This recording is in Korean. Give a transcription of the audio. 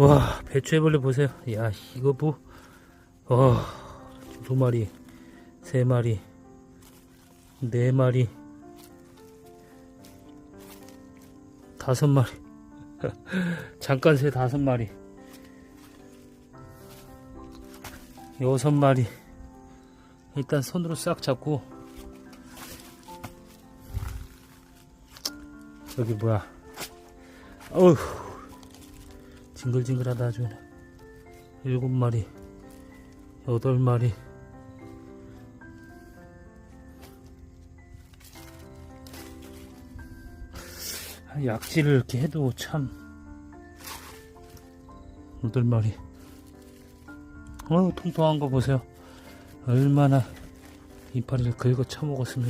와 배추해벌레 보세요. 야 이거 뭐? 와, 두 마리 세 마리 네 마리 다섯 마리. 잠깐 새 다섯 마리 여섯 마리. 일단 손으로 싹 잡고. 저기 뭐야? 어휴 징글징글하다 아주 일곱 마리 여덟 마리. 아, 약지를 이렇게 해도 참. 여덟 마리. 어우 통통한 거 보세요. 얼마나 이파리를 긁어 쳐먹었으면